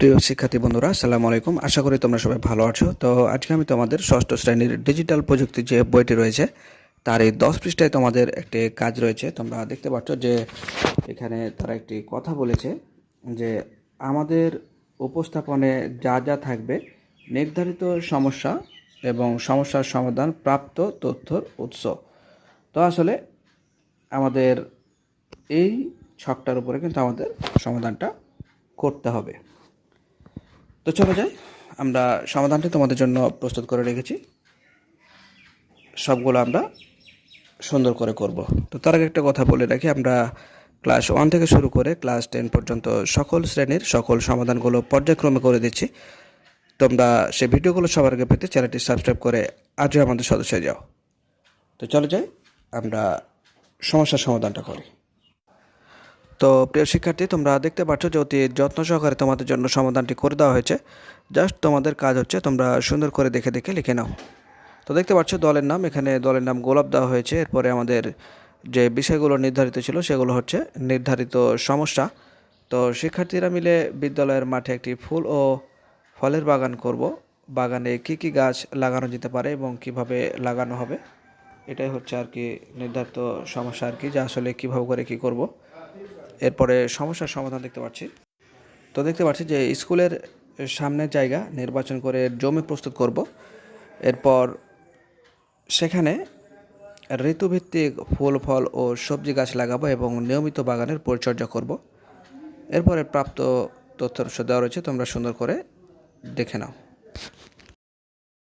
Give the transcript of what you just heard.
প্রিয় শিক্ষার্থী বন্ধুরা, আসসালামু আলাইকুম। আশা করি তোমরা সবাই ভালো আছো। তো আজকে আমি তোমাদের ষষ্ঠ শ্রেণির ডিজিটাল প্রযুক্তি যে বইটি রয়েছে, তার এই দশ পৃষ্ঠায় তোমাদের একটি কাজ রয়েছে। তোমরা দেখতে পাচ্ছ যে এখানে তারা একটি কথা বলেছে যে আমাদের উপস্থাপনে যা যা থাকবে, নির্ধারিত সমস্যা এবং সমস্যার সমাধান প্রাপ্ত তথ্যর উৎস। তো আসলে আমাদের এই ছকটার উপরে কিন্তু আমাদের সমাধানটা করতে হবে। তো চলো যাই, আমরা সমাধানটি তোমাদের জন্য প্রস্তুত করে রেখেছি। সবগুলো আমরা সুন্দর করে করব। তো তার আগে একটা কথা বলে রাখি, আমরা ক্লাস ওয়ান থেকে শুরু করে ক্লাস টেন পর্যন্ত সকল শ্রেণির সকল সমাধানগুলো পর্যায়ক্রমে করে দিচ্ছি। তোমরা সেই ভিডিওগুলো সবার আগে পেতে চ্যানেলটি সাবস্ক্রাইব করে আজও আমাদের সদস্য যাও। তো চলো যাই, আমরা সমস্যার সমাধানটা করি। তো প্রিয় শিক্ষার্থী, তোমরা দেখতে পাচ্ছ যে অতি যত্ন সহকারে তোমাদের জন্য সমাধানটি করে দেওয়া হয়েছে। জাস্ট তোমাদের কাজ হচ্ছে তোমরা সুন্দর করে দেখে দেখে লিখে নাও। তো দেখতে পাচ্ছ দলের নাম, এখানে দলের নাম গোলাপ দেওয়া হয়েছে। এরপরে আমাদের যে বিষয়গুলো নির্ধারিত ছিল সেগুলো হচ্ছে নির্ধারিত সমস্যা। তো শিক্ষার্থীরা মিলে বিদ্যালয়ের মাঠে একটি ফুল ও ফলের বাগান করব। বাগানে কি কি গাছ লাগানো যেতে পারে এবং কীভাবে লাগানো হবে? এটাই হচ্ছে আর কি নির্ধারিত সমস্যা আর কি, যে আসলে কীভাবে করে কি করব। এরপরে সমস্যার সমাধান দেখতে পাচ্ছি। তো দেখতে পাচ্ছি যে স্কুলের সামনের জায়গা নির্বাচন করে জমি প্রস্তুত করব। এরপর সেখানে ঋতুভিত্তিক ফুল, ফল ও সবজি গাছ লাগাবো এবং নিয়মিত বাগানের পরিচর্যা করব। এরপরে প্রাপ্ত উৎস দেওয়া রয়েছে, তোমরা সুন্দর করে দেখে নাও।